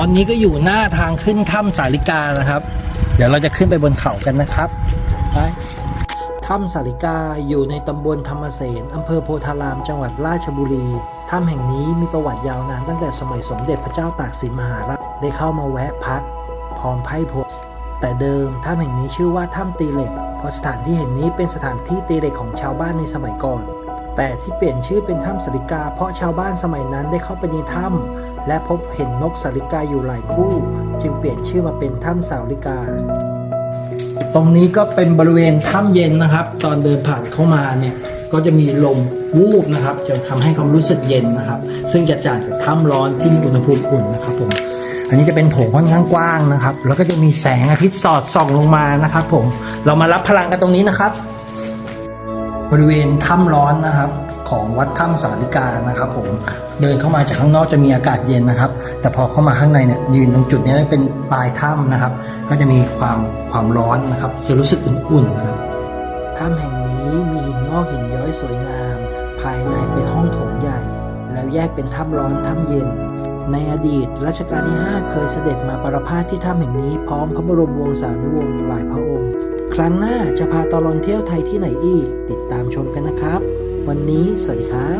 ตอนนี้ก็อยู่หน้าทางขึ้นถ้ำสาลิกานะครับ เดี๋ยวเราจะขึ้นไปบนเขากันนะครับไปถ้ำสาลิกาอยู่ในตำบลธรรมเสนอำเภอโพธาราม จังหวัดราชบุรี ถ้ำแห่งนี้มีประวัติยาวนานตั้งแต่สมัยสมเด็จพระเจ้าตากสินมหาราชได้เข้ามาแวะพักพร้อมไพ่พลแต่เดิมถ้ำแห่งนี้ชื่อว่าถ้ำตีเหล็ก เพราะสถานที่แห่งนี้เป็นสถานที่ตีเหล็กของชาวบ้านในสมัยก่อน แต่ที่เปลี่ยนชื่อเป็นถ้ำสาลิกา เพราะชาวบ้านสมัยนั้นได้เข้าไปในถ้ำ และพบเห็นนกสาลิกาอยู่หลายคู่ จึงเปลี่ยนชื่อมาเป็นถ้ำสาลิกา ตรงนี้ก็เป็นบริเวณถ้ำเย็นนะครับ ตอนเดินผ่านเข้ามาเนี่ยก็จะมีลมวูบนะครับ จะทำให้ความรู้สึกเย็นนะครับ ซึ่งจะต่างจากถ้ำร้อนที่มีอุณหภูมิอุ่นนะครับผมอันนี้จะเป็นโถงค่อนข้างกว้างนะครับ แล้วก็จะมีแสงอาทิตย์สอดส่องลงมานะครับ ผมเรามารับพลังกันตรงนี้นะครับ บริเวณถ้ำร้อนนะครับของวัดถ้ำสาลิกานะครับผมเดินเข้ามาจากข้างนอกจะมีอากาศเย็นนะครับ แต่พอเข้ามาข้างในเนี่ยยืนตรงจุดนี้เป็นปลายถ้ำนะครับ ก็จะมีความความร้อนนะครับจะรู้สึกอุ่นๆนะครับถ้ำแห่งนี้มีหินงอกหินย้อยสวยงาม ภายในเป็นห้องโถงใหญ่ แล้วแยกเป็นถ้ำร้อนถ้ำเย็น ในอดีตรัชกาลที่ 5 เคยเสด็จมาประพาสที่ถ้ำแห่งนี้พร้อมพระบรมวงศานุวงศ์หลายพระองค์ ครั้งหน้าจะพาตลอนเที่ยวไทยที่ไหนอีก ติดตามชมกันนะครับ วันนี้สวัสดีครับ